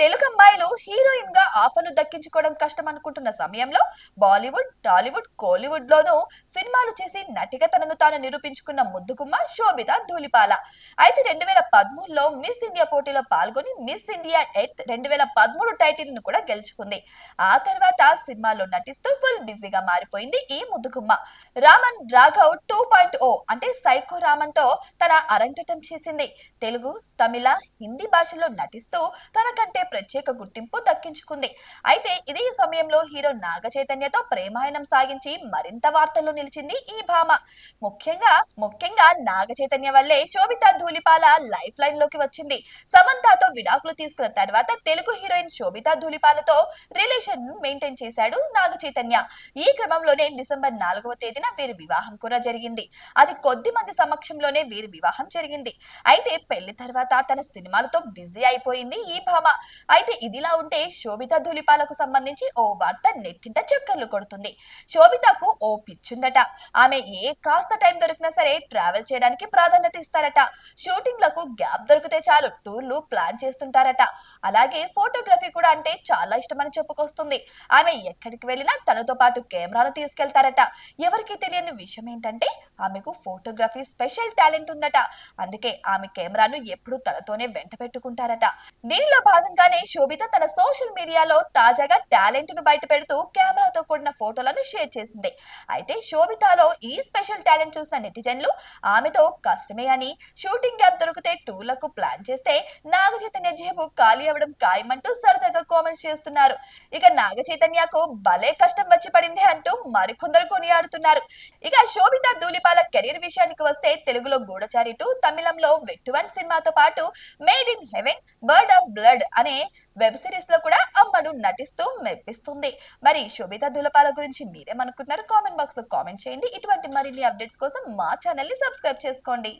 తెలుగు అమ్మాయిలు హీరోయిన్గా ఆఫర్లు దక్కించుకోవడం కష్టం అనుకుంటున్న సమయంలో బాలీవుడ్ టాలీవుడ్ కోలీవుడ్ లోనూ సినిమాలు చేసి నటిగా తనను తాను నిరూపించుకున్న ముద్దుగుమ్మ శోభిత ధూళిపాల. అయితే రెండు వేల పదమూడులో మిస్ ఇండియా పోటీలో పాల్గొని మిస్ ఇండియా ఎయిత్ రెండు వేల పదమూడు టైటిల్ను కూడా గెలుచుకుంది. ఆ తర్వాత సినిమాలో నటిస్తూ ఫుల్ బిజీగా మారిపోయింది ఈ ముద్దుగుమ్మ. Raman Raghav two point O అంటే సైకో రామన్తో తన అరంగటం చేసింది. తెలుగు తమిళ హిందీ భాషలో నటిస్తూ తనకంటే ప్రత్యేక గుర్తింపు దక్కించుకుంది. అయితే ఇదే సమయంలో హీరో నాగ చైతన్యతో ప్రేమాయణం సాగించి మరింత వార్తల్లో నిలిచింది ఈ భామ. ముఖ్యంగా ముఖ్యంగా నాగ చైతన్య వల్లే శోభిత ధూళిపాల లైఫ్ లైన్లోకి వచ్చింది. సమంతతో విడాకులు తీసుకున్న తర్వాత తెలుగు హీరోయిన్ శోభిత ధూళిపాలతో రిలేషన్ మెయింటైన్ చేశాడు నాగ చైతన్య. ఈ క్రమంలోనే డిసెంబర్ నాలుగవ తేదీన వీరి వివాహం కూడా జరిగింది. అది కొద్ది మంది సమక్షంలోనే వీరి వివాహం జరిగింది. అయితే పెళ్ళి తర్వాత తన సినిమాలతో బిజీ అయిపోయింది ఈ భామ. అయితే ఇదిలా ఉంటే శోభిత ధూళిపాలకు సంబంధించి ఓ వార్త నెట్టింట చక్కర్లు కొడుతుంది. శోభితకు ఓ పిచ్చుందట. ఆమె ఏ కాస్త టైం దొరికినా సరే ట్రావెల్ చేయడానికి ప్రాధాన్యత ఇస్తారట. షూటింగ్లకు గ్యాప్ దొరికితే చాలు టూర్లు ప్లాన్ చేస్తుంటారట. అలాగే ఫోటోగ్రఫీ కూడా అంటే చాలా ఇష్టమని చెప్పుకొస్తుంది. ఆమె ఎక్కడికి వెళ్ళినా తనతో పాటు కెమెరాను తీసుకెళ్తారట. ఎవరికి తెలియని విషయం ఏంటంటే ఆమెకు ఫోటోగ్రఫీ స్పెషల్ టాలెంట్ ఉందట. అందుకే ఆమె కెమెరాను ఎప్పుడు తనతోనే వెంట పెట్టుకుంటారట. దీనిలో భాగంగానే శోభిత తన సోషల్ మీడియాలో తాజాగా టాలెంట్ను బయట పెడుతూ కెమెరాతో కూడిన ఫోటోలను షేర్ చేసింది. అయితే శోభితలో ఈ స్పెషల్ టాలెంట్ చూసిన నెటిజన్లు ఆమెతో కష్టమే అని షూటింగ్ గ్యాప్ టూలకు ప్లాన్ చేస్తే నాగ చైతన్య జేబు ఖాళీ అవ్వడం ఖాయమంటూ సరదాగా కామెంట్స్ చేస్తున్నారు. ఇక నాగ చైతన్యకు భలే కష్టం వచ్చి పడింది అంటూ మరికొందరు కొనియాడుతున్నారు. ఇక శోభిత ధూళిపాల కెరీర్ విషయానికి వస్తే తెలుగులో గూఢచారి టూ తమిళంలో వెట్టువన్ సినిమాతో పాటు made in heaven bird of blood అనే వెబ్ సిరీస్లో కూడా అమ్మడు నటిస్తూ మెప్పిస్తుంది. మరి శోభిత ధూళపాల గురించి మీరేమనుకుంటున్నారు? కామెంట్ బాక్స్లో కామెంట్ చేయండి. ఇటువంటి మరిన్ని అప్డేట్స్ కోసం మా ఛానల్ని సబ్స్క్రైబ్ చేసుకోండి.